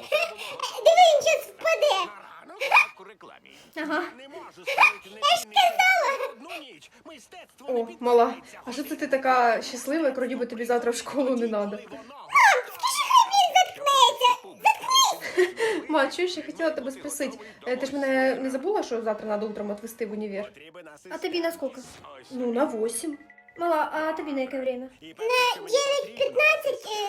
Диви, він щас впаде. Рано у рекламі. Ага. Не можу створити не одну ніч. Мистецтво О, мала, а що це ти така щаслива, як вроді би тобі завтра в школу не треба? Ма, чуєш, я хотіла тебе спросити. Е, Ти ж мене не забула, що завтра треба утром відвести в універ? А тобі на скільки? Ну, на 8. Мала, а тобі на яке время? Що 9.15 потрібно,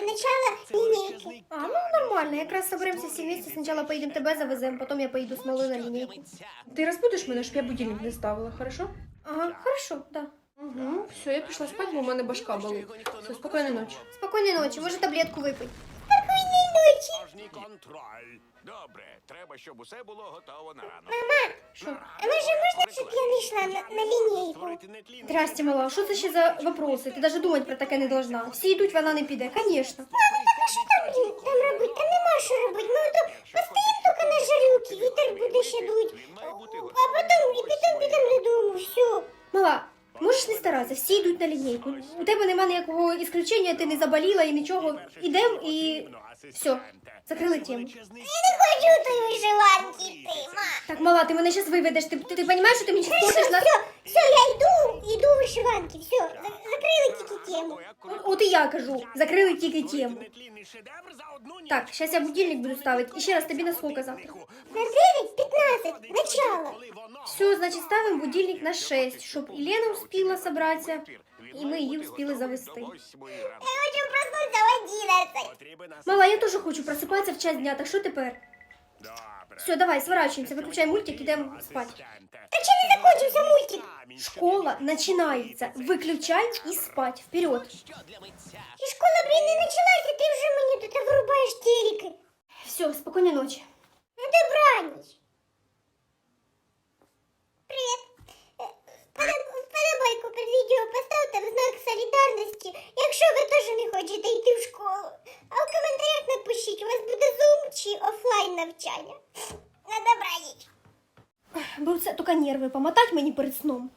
е, начало це лінійки. А, ну нормально, якраз соберемося всі вместе, спочатку поїдемо тебе завеземо, потім я поїду з малою на лінійку. Ти розбудиш мене, щоб я будильник не ставила, хорошо? Ага, хорошо, да. Угу, все, я пішла спати, бо у мене башка болить. Все, спокійної ночі. Спокійної ночі, може таблетку випий. Тотожній контроль. Добре, треба, щоб усе було готово на ранок. Що? А може можна, щоб я не йшла на, на лінійку? Здрасте, мала, що це ще за вопроси? Ти навіть думати про таке не должна. Всі йдуть, вона не піде, звісно. Мама, так на Блін, там робить, там нема що робити. Ми то постоїмо тільки на жарюки, вітер буде ще дуть. А потім, і потім підемо додому, все. Мала, можеш не старатися, всі йдуть на лінійку. У тебе нема ніякого ісключення, ти не заболіла і нічого. Ідем і все, закрили тему. Не хочу тої вишиванки йти, ма. Так, мала, ти мене зараз виведеш. Ти, ти, ти розумієш, що ти мені зараз Все, все, все, я йду, йду в вишиванки, все, за- закрили тільки тему. От, і я кажу, закрили тільки тему. Так, зараз я будильник буду ставити. І ще раз тобі на сколько завтра? На 9.15, начало. Все, значить, ставимо будильник на 6, щоб і Лена успіла зібратися, і ми її успіли завести. Я хочу проснутися в 11. Мала, я теж хочу просипатися в час дня, так що тепер? Добре. Все, давай, сворачуємося, виключай мультик, ідемо спати. Та чи не закончився мультик? Школа починається. Виключай і спать. Вперед. І школа, блін, не почалася, ти вже мені тут вирубаєш телеки. Все, спокійної ночі. На добраніч. Привіт. Е, Вподобайку під відео поставте в знак солідарності, якщо ви теж не хочете йти в школу. Навчання. На добраніч. Бо це тільки нерви помотати мені перед сном.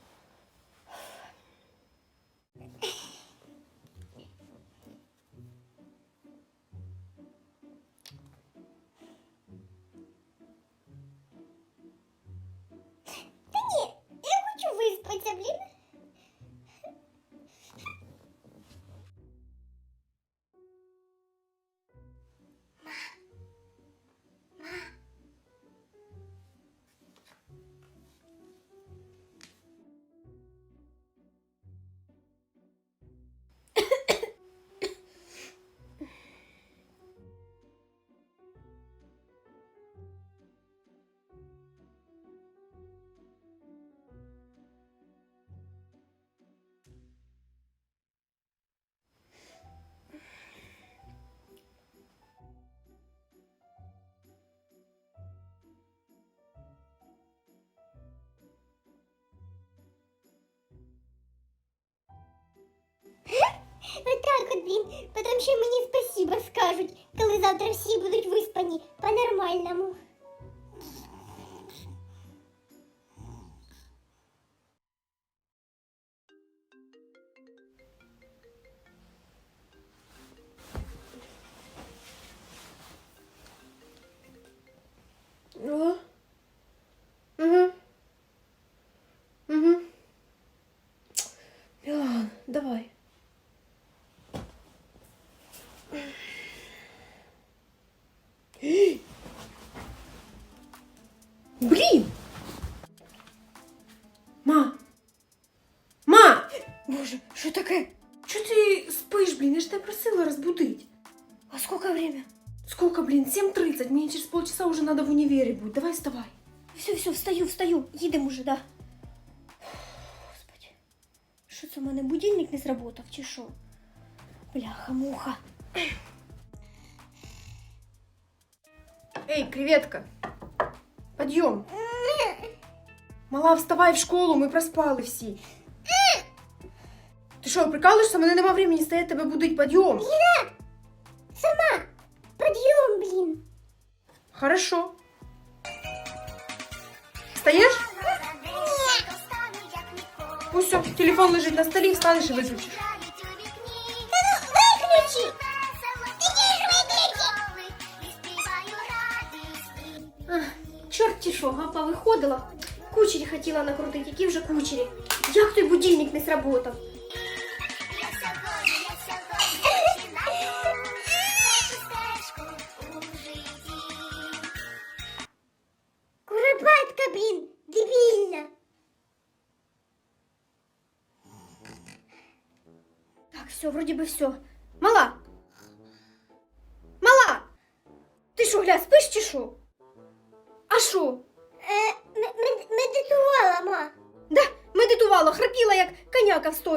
блін. Потім ще мені спасибо скажуть, коли завтра всі будуть виспані по-нормальному. О. Угу. Угу. Мілан, давай. Блін! Ма! Ма! Боже, що таке? Чого ти спиш, блін? Я ж тебе просила розбудить. А сколько время? Сколько, блин? 7.30. Мне через полчаса уже надо в универе будет. Давай вставай. Все, все, встаю, встаю. Їдемо уже, да. Господи. Що це у мене будильник не зработав, чи що? Бляха-муха. Эй, креветка. Подъем. Мала, вставай в школу, ми проспали всі. Ти що, прикалуєшся? Мене нема времени стоять тебе будить. Подъем. Сама. Подйом, блін. Хорошо. Встаєш? Пусть все, телефон лежить на столі, встанеш і виключиш. що, га, повиходила. Кучері хотіла накрутити, які вже кучері. Як той будильник не сработав? Куропатка, блін, дебільна. Так, все, вроді би все. Мала! Мала!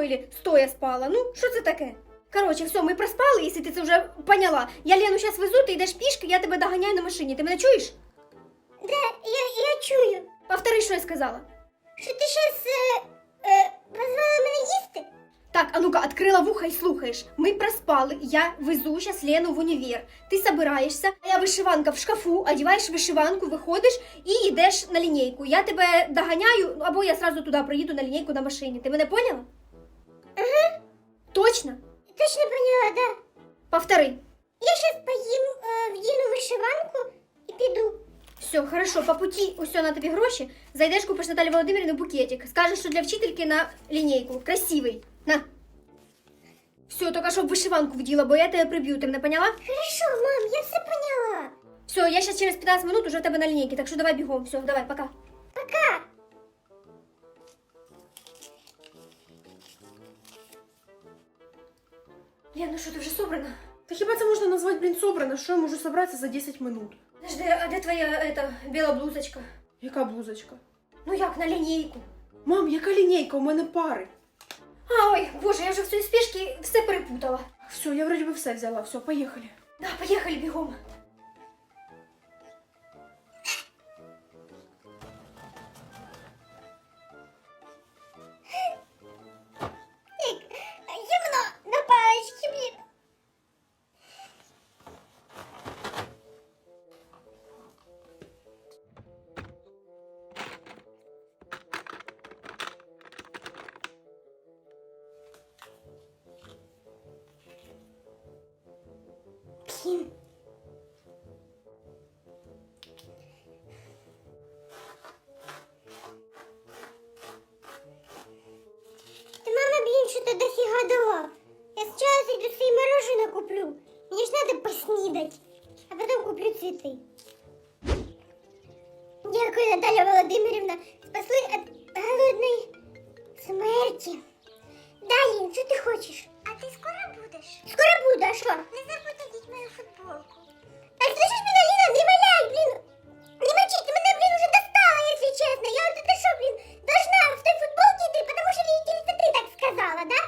коняка в стойлі, стоя спала. Ну, що це таке? Коротше, все, ми проспали, якщо ти це вже поняла. Я Лену зараз везу, ти йдеш пішки, я тебе доганяю на машині. Ти мене чуєш? Да, я, я чую, Повтори, що я сказала. що ти щас е, е, позвала мене їсти. Так, а ну-ка, открыла вуха и слухаешь. Мы проспали, я везу сейчас Лену в универ. Ты собираешься, моя вишиванка в шкафу, одеваешь вишиванку, выходишь и йдеш на лінійку. Я тебе доганяю, або я сразу туди приїду на лінійку на машині. Ти мене поняла? Ага, Точно? точно поняла, да. Повтори. Я щас поїм, е, вдіну вишиванку і піду. Все, хорошо, по пути усе на тобі гроші. Зайдеш, купиш Наталі Володимирівну букетик. Скажеш, що для вчительки на лінійку. Красивий. На. Все, тільки щоб вишиванку вділа, бо я тебе приб'ю, ти мене поняла? Хорошо, мам, я все поняла. Все, я сейчас через 15 минут уже в тебе на линейке, так что давай бегом. Все, давай, пока. Пока. Лен, ну что, ты уже собрана? Та хіба це можна назвати, блін, собрано? Що я можу собратися за 10 минут? Подожди, а де твоя, ета, белая блузочка? Яка блузочка? Ну як, на линейку? Мам, яка лінійка? У мене пари. А, ой, боже, я вже в цій спешке все перепутала. Все, я вроді би все взяла. Все, поїхали. Да, поехали бегом. куплю цветы. Дякую, Наталья Володимирівна. Спасли від голодної смерті. Далі, що ти хочеш? А ти скоро будеш? Скоро буду, а що? Не забудь надіть мою футболку. А слышиш мене, Ліна, не валяй, блін. Не мочи, ты меня, блин, уже достала, если честно. Я вот это что, блин, должна в той футболке идти, потому что, видите ли, это ты так сказала, да?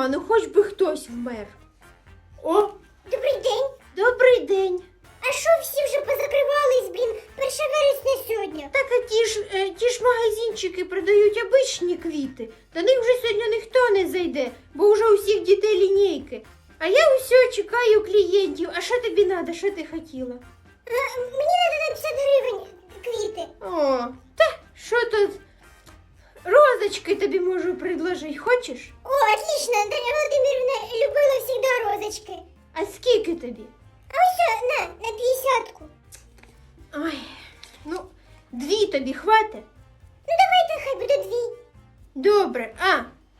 Нема, ну хоч би хтось вмер. О, Добрий день. добрий день. А що всі вже позакривались, блін? 1 вересня сьогодні. Так а ті ж, е, ті ж магазинчики продають обичні квіти. До них вже сьогодні ніхто не зайде, бо вже у всіх дітей лінійки. А я усе чекаю клієнтів. А що тобі треба? Що ти хотіла? А, мені треба на 50 гривень квіти. О, та що тут? Розочки тобі можу предложити. Хочеш? О, отлично, Наталья Володимировна любила всегда розочки. А скільки тобі? А ось на, на 50-ку. Ой, Ну, дві тобі хватить? Ну давайте хай буде дві. Добре. А,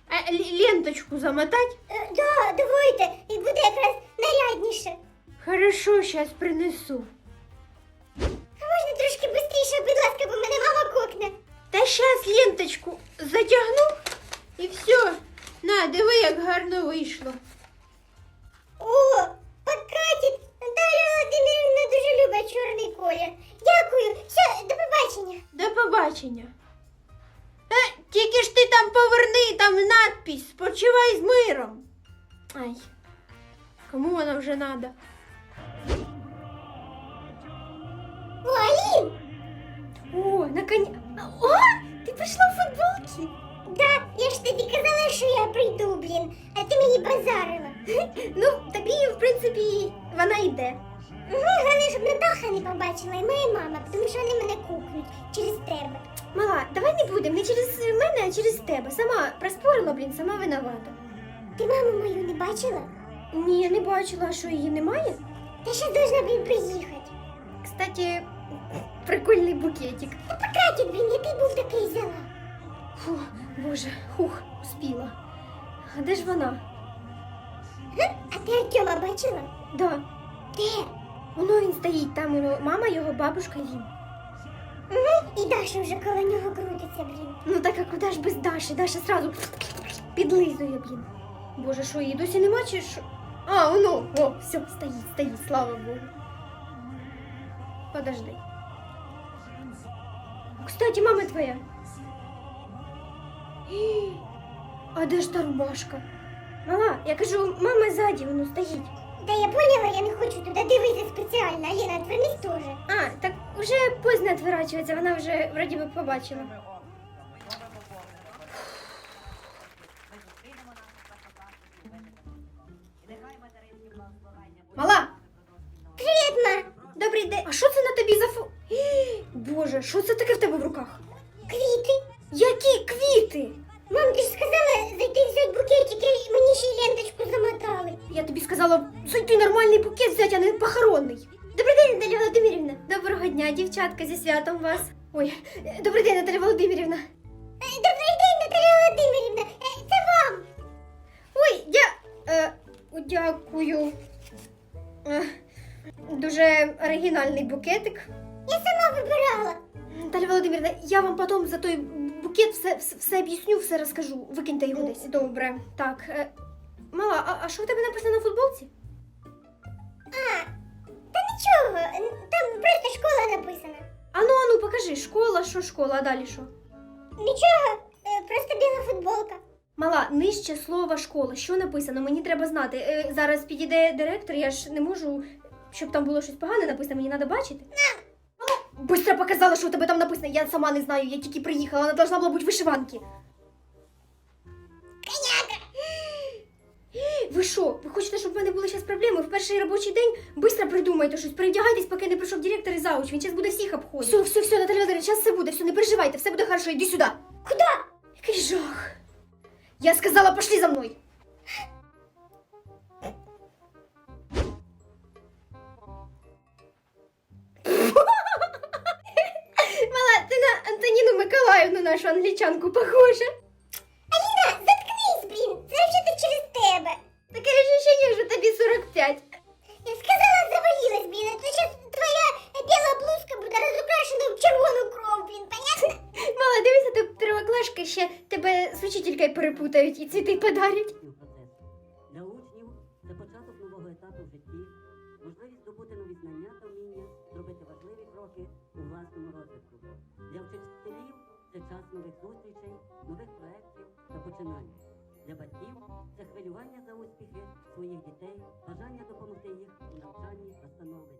а ленточку замотать? Е, да, давайте, і буде якраз нарядніше. Хорошо, сейчас принесу. А можна трошки швидше, будь ласка, бо мене мама кокне. Та щас ленточку затягну і все. На, диви, як гарно вийшло. О, покатить. Наталя Володимирівна дуже любить чорний колір. Дякую. Все, до побачення. До побачення. Е, тільки ж ти там поверни, там надпись Спочивай з миром. Ай, кому вона вже надо? Тобі що я прийду, блін, а ти мені базарила. Ну, тобі, в принципі, вона йде. Угу, головне, щоб Натаха не побачила і моя мама, тому що вони мене кукнуть через тебе. Мала, давай не будемо, не через мене, а через тебе. Сама проспорила, блін, сама виновата. Ти маму мою не бачила? Ні, я не бачила, а що її немає. Та ще должна, блін, приїхати. Кстати, прикольний букетик. Ну, покатить, блін, який був такий взяла. Фу, боже, хух, успіла. А де ж вона? А ти Артема бачила? Да. Де? Воно він стоїть, там воно, мама, його бабушка він. Угу. І Даша вже коло нього крутиться, блін. Ну так а куди ж без Даші? Даша сразу підлизує, блін. Боже, що її досі нема чи що? А, воно, о, все, стоїть, стоїть, слава Богу. Подожди. Кстати, мама твоя. А де ж та рубашка? Мала, я кажу, мама ззаді, воно стоїть. Та я поняла, я не хочу туди дивитися спеціально, Аліна, отвернись теж. А, так уже поздно відворачується, вона вже вроді би побачила. Мала, Привіт, ма! добрий день. А що це на тобі за фу? Боже, що це таке в тебе в руках? Квіти. Які квіти? Дівчатка, зі святом вас. Ой, е, добрий день, Наталя Володимирівна. Е, Добрий день, Наталя Володимирівна. Е, Це вам. Ой, я. Е, дякую. Е, дуже оригінальний букетик. Я сама вибирала. Наталя Володимирівна, я вам потім за той букет все, все, все об'ясню, все розкажу. Викиньте його десь. Добре. Так. Е, мала, а, що в тебе написано на футболці? А, та нічого, просто школа написана. Ану, ану, покажи, школа, що школа, а далі що? Нічого, е, просто біла футболка. Мала, нижче слова школа. Що написано? Мені треба знати. Е, зараз підійде директор, я ж не можу, щоб там було щось погане написано, мені треба бачити. Мала, быстро показала, що у тебе там написано. Я сама не знаю, я тільки приїхала, вона должна була бути в вишиванці. Ви що? Ви хочете, щоб в мене були зараз проблеми? В перший робочий день быстро придумайте щось, передягайтесь, поки не прийшов директор і зауч. Він зараз буде всіх обходити. Все, все, все, Наталя Володимирівна, зараз все буде, все, не переживайте, все буде хорошо, іди сюди. Куди? Який жах. Я сказала, пошли за мною. Мала, ти на Антоніну Миколаївну, нашу англічанку, похожа. Тобі 45. Я сказала, завалилась, блін, а то зараз твоя біла блузка буде розукрашена в червону кров, блін, понятно? Мала, дивися, ти первоклашка ще тебе з учителькою перепутають і цвіти подарять. Для учнів це початок нового етапу в житті, можливість здобути нові знання та вміння, зробити важливі кроки у власному розвитку. Для вчителів це час нових зустрічей, нових проєктів та починань. Для батьків це хвилювання за успіхи своїх дітей, бажання допомогти їх у навчанні та становленні.